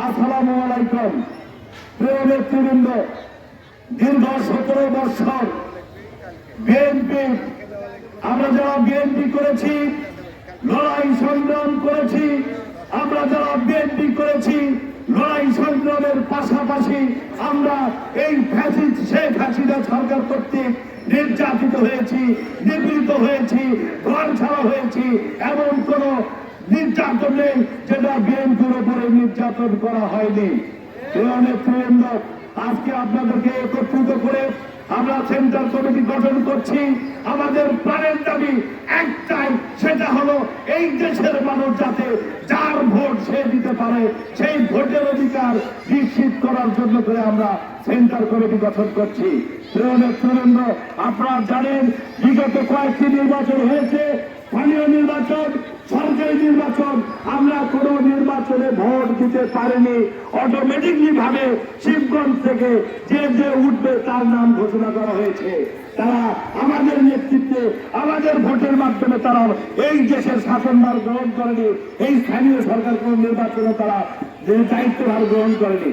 আসসালামু আলাইকুম। প্রিয় নেতৃবৃন্দ দীর্ঘ সতেরো বৎসর বিএনপি, আমরা যারা বিএনপি করেছি, লড়াই সংগ্রাম করেছি, আমরা যারা বিএনপি করেছি, লড়াই সংগ্রামের পাশাপাশি আমরা এই ফ্যাসিস্ট শেখ হাসিনা সরকার কর্তৃক নির্যাতিত হয়েছি, নিপীড়িত হয়েছি ঘর ছাড়া হয়েছি, এমন কোন নির্যাতন নেই যেটা বিএনপির উপরে নির্যাতন করা হয়নি। প্রিয় নেতৃবৃন্দ আজকে আপনাদেরকে একত্রিত করে আমরা সেন্ট্রাল কমিটি গঠন করছি। আমাদের প্রাণের দাবি একটাই, সেটা হলো এই দেশের মানুষ যাতে যার ভোট সে দিতে পারে, সেই ভোটের অধিকার নিশ্চিত করার জন্য করে আমরা সেন্ট্রাল কমিটি গঠন করছি। নেতৃবৃন্দ আপনারা জানেন, বিগত কয়েকটি নির্বাচন হয়েছে। স্থানীয় নির্বাচন সরকারি নির্বাচন, আমরা কোন নির্বাচনে ভোট দিতে পারিনি। অটোমেটিকলি ভাবে শিবগঞ্জ থেকে যে যে উঠবে তার নাম ঘোষণা করা হয়েছে। তারা আমাদের নেতৃত্বে, আমাদের ভোটের মাধ্যমে তারা এই দেশের শাসনভার গ্রহণ করেনি। এই স্থানীয় সরকার কোন নির্বাচনে তারা যে দায়িত্বভার গ্রহণ করেনি।